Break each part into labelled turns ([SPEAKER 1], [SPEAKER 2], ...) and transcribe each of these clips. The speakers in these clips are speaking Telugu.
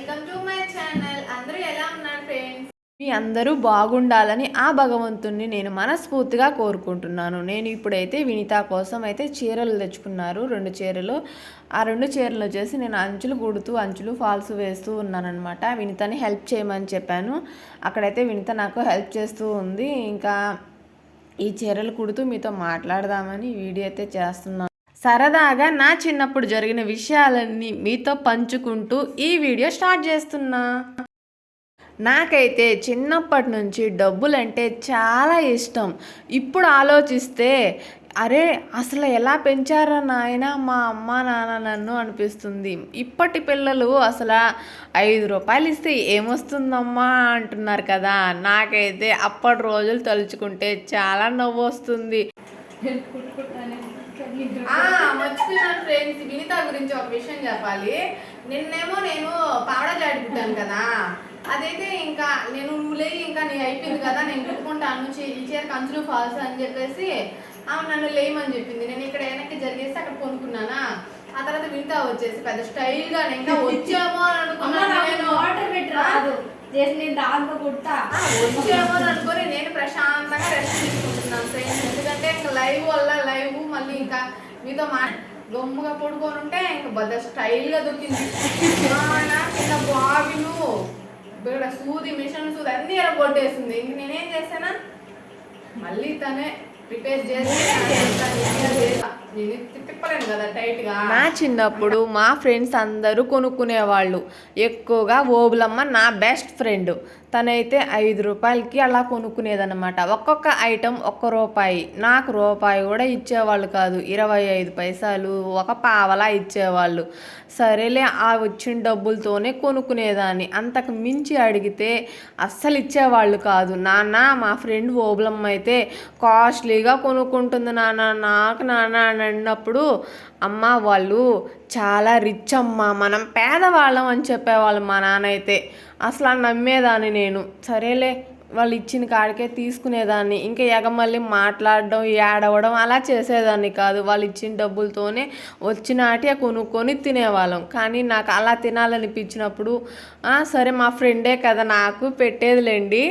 [SPEAKER 1] వెల్కమ్ టు మై ఛానల్ అందరూ ఎలా ఉన్నారు ఫ్రెండ్స్
[SPEAKER 2] మీ అందరూ బాగుండాలని ఆ భగవంతుణ్ణి నేను మనస్ఫూర్తిగా కోరుకుంటున్నాను. నేను ఇప్పుడైతే వినిత కోసం అయితే చీరలు తెచ్చుకున్నారు. రెండు చీరలు. ఆ రెండు చీరలు వచ్చేసి నేను అంచులు కుడుతూ అంచులు ఫాల్స్ వేస్తూ ఉన్నానమాట వినితని హెల్ప్ చేయమని చెప్పాను. అక్కడైతే వినిత నాకు హెల్ప్ చేస్తూ ఉంది. ఇంకా ఈ చీరలు కుడుతూ మీతో మాట్లాడదామని వీడియో అయితే చేస్తున్నాను. సరదాగా నా చిన్నప్పుడు జరిగిన విషయాలన్నీ మీతో పంచుకుంటూ ఈ వీడియో స్టార్ట్ చేస్తున్నా. నాకైతే చిన్నప్పటి నుంచి డబ్బులంటే చాలా ఇష్టం. ఇప్పుడు ఆలోచిస్తే అరే అసలు ఎలా పెంచారా నాయన మా అమ్మ నాన్న నన్ను అనిపిస్తుంది. ఇప్పటి పిల్లలు అసలు ఐదు రూపాయలు ఇస్తే ఏమొస్తుందమ్మా అంటున్నారు కదా. నాకైతే అప్పటి రోజులు తలుచుకుంటే చాలా నవ్వు వస్తుంది
[SPEAKER 1] మర్చిపోయినాను ఫ్రెండ్స్ వినిత గురించి ఒక విషయం చెప్పాలి. నిన్నేమో నేను పావడా జాడి కుట్టాను కదా. అదైతే ఇంకా నేను నువ్వు లేయి ఇంకా నీ అయిపోయింది కదా. నేను కుట్టుకుంటాను ఈ చీర కంచులు ఫాల్స్ అని చెప్పేసి ఆమె నన్ను లేయమని చెప్పింది. నేను ఇక్కడ వెనక్కి జరిగేసి అక్కడ కొనుక్కున్నానా? ఆ తర్వాత వింటా వచ్చేసి పెద్ద స్టైల్గా నేను ఇంకా వచ్చామో అని అనుకున్నాను. నేను
[SPEAKER 3] వాటర్ పెట్టి రాదు. చేసి నేను దాంతో కుట్టా
[SPEAKER 1] వచ్చేమో అని అనుకొని నేను ప్రశాంతంగా రెస్ట్ తీసుకుంటున్నాను ఫ్రెండ్స్ ఎందుకంటే ఇంకా లైవ్ వల్ల మళ్ళీ ఇంకా మీతో మా గమ్ముగా పడుకొని ఉంటే ఇంకా బద్ద స్టైల్గా దొరికింది. ఆ, నాకు ఇక్కడ సూది మిషన్ సూది అన్ని ఇలా కొట్టేసింది. ఇంక నేనేం చేశానా? మళ్ళీ తనే ప్రిపేర్ చేసి నేను తిప్పలేను కదా టైట్గా.
[SPEAKER 2] నా చిన్నప్పుడు మా ఫ్రెండ్స్ అందరూ కొనుక్కునేవాళ్ళు. ఎక్కువగా ఓబులమ్మ నా బెస్ట్ ఫ్రెండ్. తనైతే ఐదు రూపాయలకి అలా కొనుక్కునేదన్నమాట. ఒక్కొక్క ఐటెం ఒక్క రూపాయి. నాకు రూపాయి కూడా ఇచ్చేవాళ్ళు కాదు. ఇరవై ఐదు పైసలు ఒక పావలా ఇచ్చేవాళ్ళు. సరేలే ఆ వచ్చిన డబ్బులతోనే కొనుక్కునేదాన్ని. అంతకు మించి అడిగితే అస్సలు ఇచ్చేవాళ్ళు కాదు. నాన్న మా ఫ్రెండ్ ఓబులమ్మ అయితే కాస్ట్లీగా కొనుక్కుంటుంది నాన్న. నాకు నాన్న అని అన్నప్పుడు అమ్మ వాళ్ళు చాలా రిచ్ అమ్మ. మనం పేదవాళ్ళం అని చెప్పేవాళ్ళు మా నాన్న అయితే. అసలు నమ్మేదాన్ని నేను. సరేలే వాళ్ళు ఇచ్చిన కాడికే తీసుకునేదాన్ని. ఇంకా ఎగమల్లి మాట్లాడడం ఏడవడం అలా చేసేదాన్ని కాదు. వాళ్ళు ఇచ్చిన డబ్బులతోనే వచ్చినాటి కొనుక్కొని తినేవాళ్ళం. కానీ నాకు అలా తినాలనిపించినప్పుడు సరే మా ఫ్రెండే కదా నాకు పెట్టేదిలేండి.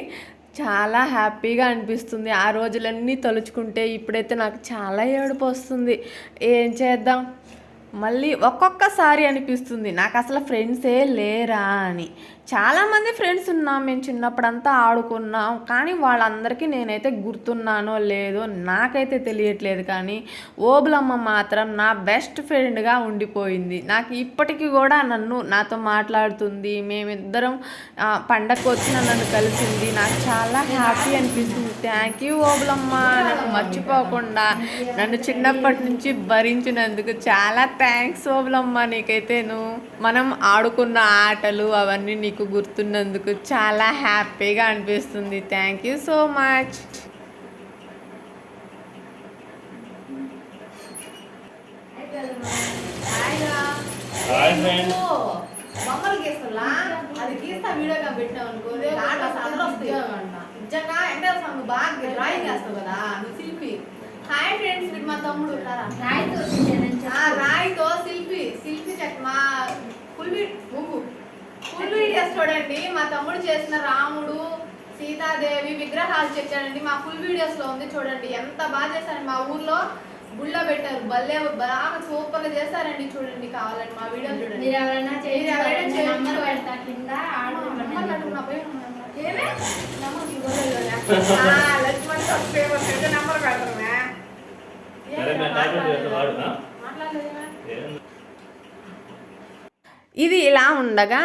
[SPEAKER 2] చాలా హ్యాపీగా అనిపిస్తుంది. ఆ రోజులన్నీ తలుచుకుంటే ఇప్పుడైతే నాకు చాలా ఏడుపు వస్తుంది. ఏం చేద్దాం? మళ్ళీ ఒక్కొక్కసారి అనిపిస్తుంది నాకు అసలు ఫ్రెండ్సే లేరా అని. చాలామంది ఫ్రెండ్స్ ఉన్నాం మేము చిన్నప్పుడంతా ఆడుకున్నాం కానీ వాళ్ళందరికీ నేనైతే గుర్తున్నానో లేదో నాకైతే తెలియట్లేదు కానీ ఓబులమ్మ మాత్రం నా బెస్ట్ ఫ్రెండ్గా ఉండిపోయింది. నాకు ఇప్పటికీ కూడా నన్ను నాతో మాట్లాడుతుంది మేమిద్దరం పండగకు వచ్చిన నన్ను కలిసింది. నాకు చాలా హ్యాపీ అనిపిస్తుంది. Thank you Obulamma. నన్ను మర్చిపోకుండా నన్ను చిన్నప్పటి నుంచి భరించినందుకు చాలా థ్యాంక్స్ ఓబులమ్మ. నీకైతేను మనం ఆడుకున్న ఆటలు అవన్నీ నీకు గుర్తున్నందుకు చాలా హ్యాపీగా అనిపిస్తుంది. థ్యాంక్ యూ సో మచ్
[SPEAKER 1] బొమ్మలు అది గీస్తా వీడియోగా పెట్టావు అనుకో అందరూ వస్తాయి. నిజంగా అసలు నువ్వు బాగా డ్రాయింగ్ వేస్తావు కదా నువ్వు శిల్పి. హాయ్ ఫ్రెండ్స్ వీడు మా తమ్ముడు.
[SPEAKER 3] రాయితో.
[SPEAKER 1] రాయితో శిల్పి శిల్పి చెక్ మా ఫుల్ ముగ్గు ఫుల్ వీడియోస్ చూడండి మా తమ్ముడు చేసిన రాముడు సీతాదేవి విగ్రహాలు చెక్కాడండి. మా ఫుల్ వీడియోస్లో ఉంది చూడండి. ఎంత బాగా చేశారండి. మా ఊర్లో గుళ్ళో పెట్టారు. భలే బాగా సూపర్గా చేశారండి చూడండి. కావాలండి మా వీడియో చూడండి.
[SPEAKER 3] మీరు ఎవరైనా
[SPEAKER 1] మీరు
[SPEAKER 3] కింద ఆర్డర్
[SPEAKER 1] అమ్మ
[SPEAKER 3] ఇవ్వండి.
[SPEAKER 1] నాకు నా పేరు ఉందమ్మా. ఏమే? నంబర్ ఇవ్వలేదు. ఆ, లక్ష్మణ్ సార్ పేరు పెద్ద నంబర్ పెడతామే.
[SPEAKER 4] సరే, నేను టైప్ చేసి వాడునా?
[SPEAKER 1] మాట్లాడలేదా?
[SPEAKER 4] ఏం
[SPEAKER 2] ఇది ఇలా ఉండగా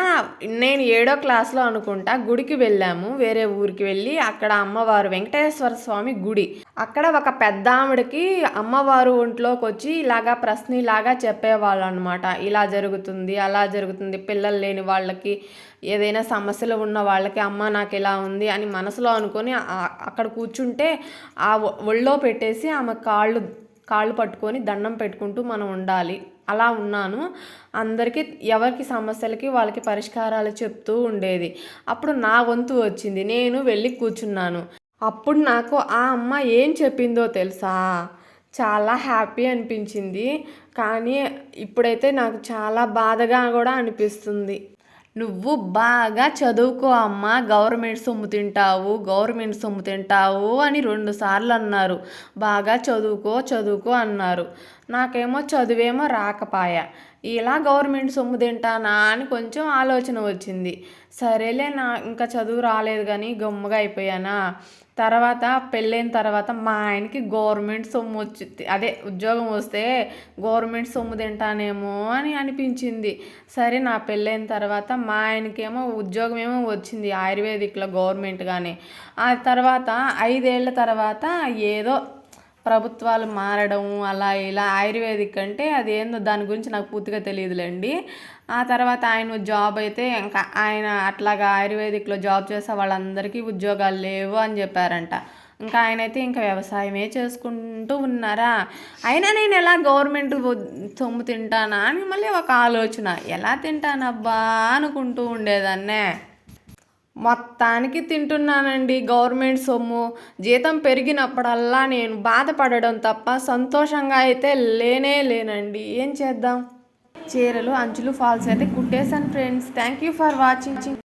[SPEAKER 2] నేను ఏడో క్లాస్లో అనుకుంటా గుడికి వెళ్ళాము. వేరే ఊరికి వెళ్ళి అక్కడ అమ్మవారు వెంకటేశ్వర స్వామి గుడి. అక్కడ ఒక పెద్ద ఆవిడకి అమ్మవారు ఒంట్లోకి వచ్చి ఇలాగా ప్రశ్నలాగా చెప్పేవాళ్ళు అనమాట ఇలా జరుగుతుంది అలా జరుగుతుంది పిల్లలు లేని వాళ్ళకి ఏదైనా సమస్యలు ఉన్న వాళ్ళకి అమ్మ నాకు ఇలా ఉంది అని మనసులో అనుకొని అక్కడ కూర్చుంటే ఆ ఒళ్ళో పెట్టేసి ఆమె కాళ్ళు కాళ్ళు పట్టుకొని దండం పెట్టుకుంటూ మనం ఉండాలి. అలా ఉన్నాను. అందరికీ ఎవరికి సమస్యలకి వాళ్ళకి పరిష్కారాలు చెప్తూ ఉండేది. అప్పుడు నా వంతు వచ్చింది. నేను వెళ్ళి కూర్చున్నాను. అప్పుడు నాకు ఆ అమ్మ ఏం చెప్పిందో తెలుసా? చాలా హ్యాపీ అనిపించింది. కానీ ఇప్పుడైతే నాకు చాలా బాధగా కూడా అనిపిస్తుంది. నువ్వు బాగా చదువుకో అమ్మ. గవర్నమెంట్ సొమ్ము తింటావు గవర్నమెంట్ సొమ్ము తింటావు అని రెండు సార్లు అన్నారు. బాగా చదువుకో చదువుకో అన్నారు. నాకేమో చదువేమో రాకపాయ. ఇలా గవర్నమెంట్ సొమ్ము తింటానా అని కొంచెం ఆలోచన వచ్చింది. సరేలే నా ఇంకా చదువు రాలేదు కానీ గమ్ముగా అయిపోయానా? తర్వాత పెళ్ళైన తర్వాత మా ఆయనకి గవర్నమెంట్ సొమ్ము వచ్చి అదే ఉద్యోగం వస్తే గవర్నమెంట్ సొమ్ము తింటానేమో అని అనిపించింది. సరే నా పెళ్ళైన తర్వాత మా ఆయనకేమో ఉద్యోగం ఏమో వచ్చింది ఆయుర్వేదిక్లో గవర్నమెంట్గానే ఆ తర్వాత ఐదేళ్ళ తర్వాత ఏదో ప్రభుత్వాలు మారడం అలా ఇలా ఆయుర్వేదిక్ అంటే అది ఏందో దాని గురించి నాకు పూర్తిగా తెలియదులేండి. ఆ తర్వాత ఆయన జాబ్ అయితే ఇంకా ఆయన అట్లాగా ఆయుర్వేదిక్లో జాబ్ చేసే వాళ్ళందరికీ ఉద్యోగాలు లేవు అని చెప్పారంట. ఇంకా ఆయన అయితే ఇంకా వ్యవసాయమే చేసుకుంటూ ఉన్నారా? అయినా నేను ఎలా గవర్నమెంట్ సొమ్ము తింటానా అని మళ్ళీ ఒక ఆలోచన. ఎలా తింటానబ్బా అనుకుంటూ ఉండేదాన్నే. మొత్తానికి తింటున్నానండి. గవర్నమెంట్ సొమ్ము. జీతం పెరిగినప్పుడల్లా నేను బాధపడడం తప్ప సంతోషంగా అయితే లేనే లేనండి. ఏం చేద్దాం? చీరలు అంచులు ఫాల్స్ అయితే కుట్టేశాను friends. Thank you for watching.